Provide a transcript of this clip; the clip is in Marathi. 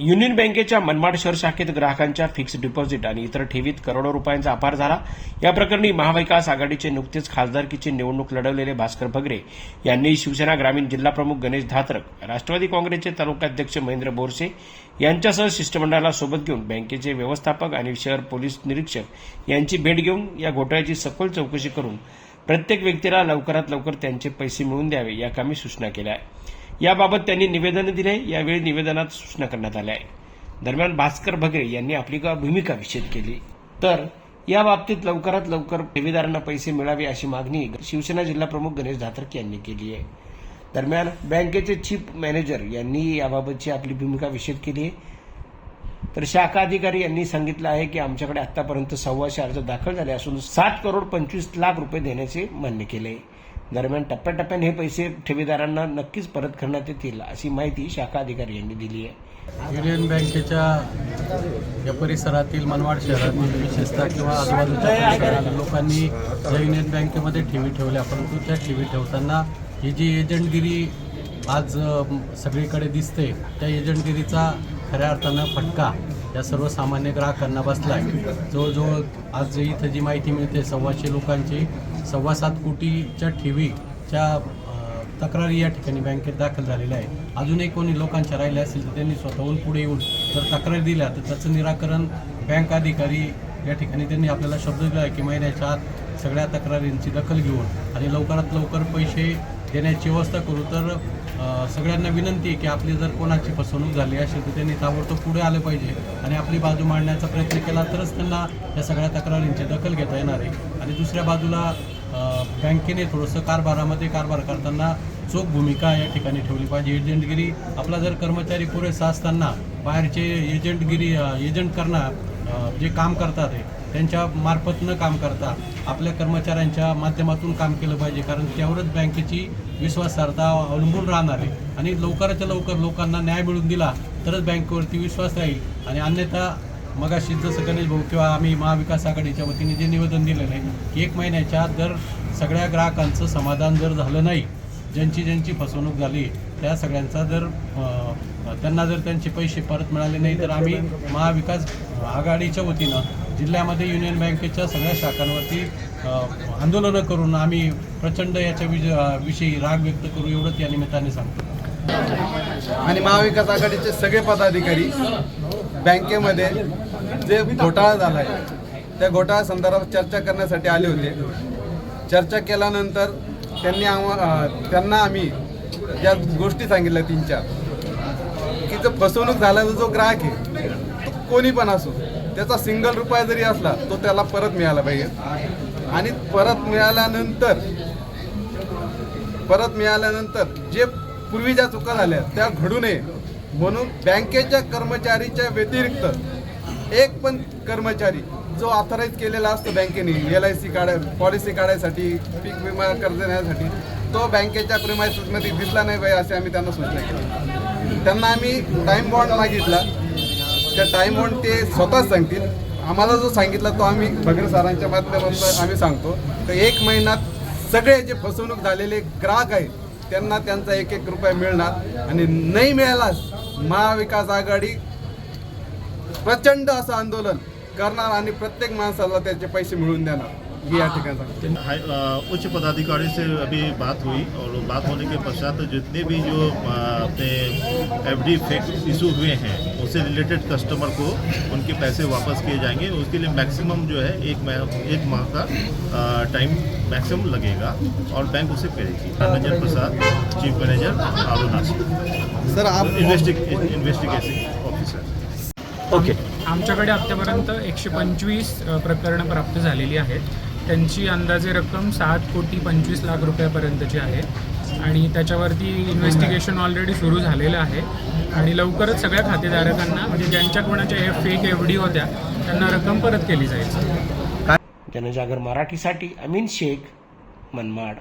युनियन बँकेच्या मनमाड शहर शाखेत ग्राहकांच्या फिक्स डिपॉझिट आणि इतर ठेवीत करोडो रुपयांचा अपार झाला. या प्रकरणी महाविकास आघाडीचे नुकतेच खासदारकीची निवडणूक लढवलेले भास्कर भगरे यांनी शिवसेना ग्रामीण जिल्हाप्रमुख गणेश धात्रक राष्ट्रवादी काँग्रेसचे तालुकाध्यक्ष महेंद्र बोरसे यांच्यासह शिष्टमंडळाला सोबत घेऊन बँकेचे व्यवस्थापक आणि शहर पोलीस निरीक्षक यांची भेट घेऊन या घोटाळ्याची सखोल चौकशी करून प्रत्येक व्यक्तीला लवकरात लवकर त्यांचे पैसे मिळवून द्यावे या कामी सूचना केल्या आहे याबाबत त्यांनी निवेदन दिले. यावेळी निवेदनात सूचना करण्यात आल्या आहे दरम्यान भास्कर भगरे यांनी आपली भूमिका विषेद केली. तर या बाबतीत लवकरात लवकर ठेवीदारांना पैसे मिळावे अशी मागणी शिवसेना जिल्हाप्रमुख गणेश धातरके यांनी केली आहे. दरम्यान बँकेचे चीफ मॅनेजर यांनी याबाबतची आपली भूमिका विषेद केली आहे. तर शाखा अधिकारी यांनी सांगितलं आहे की आमच्याकडे आतापर्यंत सव्वाशे अर्ज दाखल झाले असून सात करोड पंचवीस लाख रुपये देण्याचे मान्य केले आहे. दरम्यान टप्प्याटप्प्याने हे पैसे ठेवीदारांना नक्कीच परत करण्यात येतील अशी माहिती शाखा अधिकारी यांनी दिली आहे. युनियन बँकेच्या या परिसरातील मनमाड शहरातील विशेषतः किंवा आजूबाजूच्या परिसरातील लोकांनी ज्या युनियन बँकेमध्ये ठेवी ठेवल्या परंतु त्या ठेवी ठेवताना ही जी एजंटगिरी आज सगळीकडे दिसते त्या एजंटगिरीचा खऱ्या अर्थानं फटका या सर्वसामान्य ग्राहकांना बसला आहे. जवळजवळ आज इथं जी माहिती मिळते सव्वाशे लोकांची सव्वा सात कोटीच्या ठेवीच्या तक्रारी या ठिकाणी बँकेत दाखल झालेल्या आहे अजूनही कोणी लोकांच्या राहिल्या असतील तर त्यांनी स्वतःहून पुढे येऊन जर तक्रार दिल्या तर त्याचं निराकरण बँक अधिकारी या ठिकाणी त्यांनी आपल्याला शब्द दिला आहे की महिन्याच्या आत सगळ्या तक्रारींची दखल घेऊन आणि लवकरात लवकर पैसे देण्याची व्यवस्था करू. तर सगळ्यांना विनंती आहे की आपली जर कोणाची फसवणूक झाली असेल तर त्यांनी ताबडतोब पुढे आलं पाहिजे आणि आपली बाजू मांडण्याचा प्रयत्न केला तरच त्यांना या सगळ्या तक्रारींची दखल घेता येणार आहे. आणि दुसऱ्या बाजूला बँकेने थोडंसं कारभारामध्ये कारभार करताना चोख भूमिका या ठिकाणी ठेवली पाहिजे. एजंटगिरी आपला जर कर्मचारी पुरेसा असताना बाहेरचे एजंटगिरी एजंट करणार जे काम करतात आहे त्यांच्या मार्फत न काम करता आपल्या कर्मचाऱ्यांच्या माध्यमातून काम केलं पाहिजे. कारण त्यावरच बँकेची विश्वासार्हता अवलंबून राहणार आहे. आणि लवकराच्या लवकर लोकांना न्याय मिळवून दिला तरच बँकेवरती विश्वास राहील. आणि अन्यथा मगाशी जसं गणेश भाऊ किंवा आम्ही महाविकास आघाडीच्या वतीने जे निवेदन दिलेलं आहे की एक महिन्याच्या जर सगळ्या ग्राहकांचं समाधान जर झालं नाही ज्यांची ज्यांची फसवणूक झाली त्या सगळ्यांचा जर त्यांना जर त्यांचे पैसे परत मिळाले नाही तर आम्ही महाविकास आघाडीच्या वतीनं जिल्ह्यामध्ये युनियन बँकेच्या सगळ्या शाखांवरती आंदोलनं करून आम्ही प्रचंड याच्या विज विषयी राग व्यक्त करू एवढंच या निमित्ताने सांगतो. आणि महाविकास आघाडीचे सगळे पदाधिकारी बँकेमध्ये जे घोटाळा झाला आहे त्या घोटाळा संदर्भात चर्चा करण्यासाठी आले होते. चर्चा केल्यानंतर त्यांनी आम्हा त्यांना आम्ही ज्या गोष्टी सांगितल्या तीन चार की जो फसवणूक झाल्याचा जो ग्राहक आहे तो कोणी पण असो त्याचा सिंगल रुपया जरी असला तो त्याला परत मिळाला पाहिजे. आणि परत मिळाल्यानंतर परत मिळाल्यानंतर जे पूर्वी ज्या चुका झाल्या त्या घडू नये. म्हणून बँकेच्या कर्मचारीच्या व्यतिरिक्त एक पण कर्मचारी जो ऑथराईज केलेला असतो बँकेने एल आय सी काढाय पॉलिसी काढायसाठी पीक विमा कर्ज देण्यासाठी तो बँकेच्या प्रिमायसेसमध्ये दिसला नाही पाहिजे असे आम्ही त्यांना सूचना केली. त्यांना आम्ही टाईम बॉन्ड मागितला. त्या टाईमवर ते स्वतःच सांगतील. आम्हाला जो सांगितला तो आम्ही भगरे सरांच्या माध्यमातून आम्ही सांगतो. तर एक महिन्यात सगळे जे फसवणूक झालेले ग्राहक आहेत त्यांना त्यांचा एक एक रुपया मिळणार. आणि नाही मिळालास महाविकास आघाडी प्रचंड असं आंदोलन करणार आणि प्रत्येक माणसाला त्याचे पैसे मिळवून देणार. या हाई- अ, उच्च पदाधिकारी से अभी बात हुई और बात होने के पश्चात जितने भी जो अपने एफ डी फेक इशू हुए हैं उससे रिलेटेड कस्टमर को उनके पैसे वापस किए जाएंगे। उसके लिए मैक्सिमम जो है एक माह एक माह का टाइम मैक्सिमम लगेगा और बैंक उसे करेगी। Ranjan Prasad chief manager Aruna sir आप इन्वेस्टिग इन्वेस्टिगेशन ऑफिसर ओके आमच्याकडे आत्तापर्यंत एकशे पंचवीस प्रकरणं प्राप्त झालेली आहेत. त्यांची अंदाजे रक्कम सात कोटी पंचवीस लाख रुपयापर्यंतची आहे. आणि त्याच्यावरती इन्व्हेस्टिगेशन ऑलरेडी सुरू झालेलं आहे. आणि लवकरच सगळ्या खातेधारकांना म्हणजे ज्यांच्या कोणाच्या हे फेक एफ डी होत्या त्यांना रक्कम परत केली जाईल. जनजागर मराठीसाठी अमीन शेख मनमाड.